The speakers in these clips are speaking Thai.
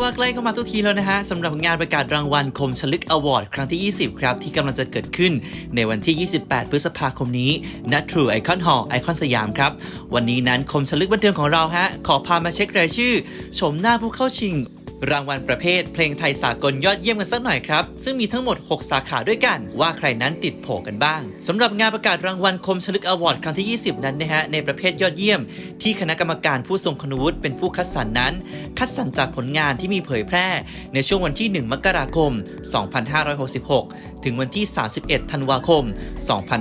ว่าใกล้เข้ามาทุกทีแล้วนะฮะสำหรับงานประกาศรางวัลคมชลึกอวอร์ดครั้งที่ 20 ครับ ที่กำลังจะเกิดขึ้นในวันที่ 28 พฤษภาคมนี้ณ True Icon Hall ไอคอนสยามครับ วันนี้นั้นคมชลึกบันเทิงของเราฮะ ขอพามาเช็ครายชื่อ ชมหน้าผู้เข้าชิง รางวัลประเภท เพลงไทยสากลยอดเยี่ยมกันสักหน่อยครับ ซึ่งมีทั้งหมด 6 สาขาด้วยกัน ว่าใครนั้นติดโผกันบ้างสำหรับงานประกาศรางวัลคมชลึกอวอร์ดครั้งที่ 20 นั้นนะฮะในประเภทยอดเยี่ยม ที่คณะกรรมการผู้ทรงคุณวุฒิเป็นผู้คัดสรรนั้น คัดสรรจากผลงานที่มีเผยแพร่ ในช่วงวันที่ 1 มกราคม 2566 ถึงวันที่ 31 ธันวาคม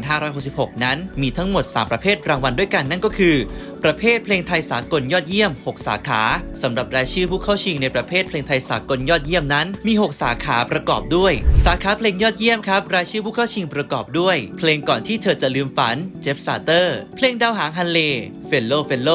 2566 นั้นมีทั้งหมด 3 ประเภทรางวัลด้วยกันนั่นก็คือประเภทเพลงไทยสากลยอดเยี่ยม 6 สาขาสำหรับรายชื่อผู้เข้าชิงในประเภทเพลงไทยสากลยอดเยี่ยมนั้น มี 6 สาขาประกอบด้วย สาขาเพลงยอดเยี่ยมครับรายชื่อผู้เข้าชิงประกอบด้วย เพลงก่อนที่เธอจะลืมฝันเจฟซาเตอร์ เพลงดาวหางฮันเลเฟลโลเฟลโล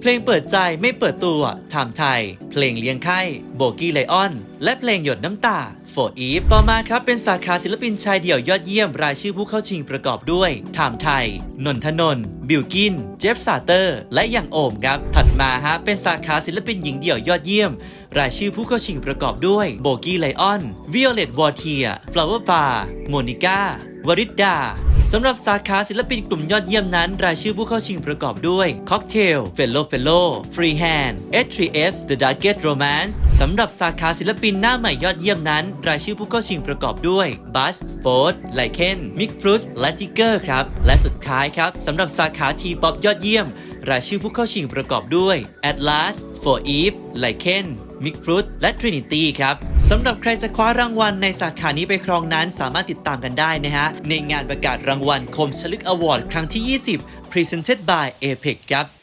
เพลงเปิดใจไม่เปิดตัวไทม์ไทย เพลงเลี้ยงไข้โบกี้ไลออน และเพลงหยดน้ำตาโฟอีฟต่อมาครับเป็นสาขาศิลปินชายเดี่ยวยอดเยี่ยมรายชื่อผู้เข้าชิงประกอบด้วยไทม์ไทย นนทนน บิลกิน เจฟซาเตอร์ และอย่างโอมครับถัดมาฮะเป็นสาขาศิลปินหญิงเดี่ยวยอดเยี่ยม รายชื่อผู้เข้าชิงประกอบด้วยโบกี้ไลออนวิโอเลตวอร์เทียฟลาวเวอร์ฟาโมนิก้าวริดดา สำหรับสาขาศิลปินกลุ่มยอดเยี่ยมนั้น รายชื่อผู้เข้าชิงประกอบด้วย Cocktail Fellow Fellow Freehand S3F The Darkest Romance สำหรับสาขาศิลปินหน้าใหม่ยอดเยี่ยมนั้น รายชื่อผู้เข้าชิงประกอบด้วย Buzz Ford Lycan Mick f r u i t และ Tiger ครับ และสุดท้ายครับสำหรับสาขา T-pop ยอดเยี่ยม รายชื่อผู้เข้าชิงประกอบด้วย Atlas For Eve Lycan มิกฟรุตและ Trinity ครับ สำหรับใครจะคว้ารางวัลในสาขานี้ไปครองนั้น สามารถติดตามกันได้นะฮะ ในงานประกาศรางวัลคมชลึกอวอร์ดครั้งที่ 20 Presented by Apex ครับ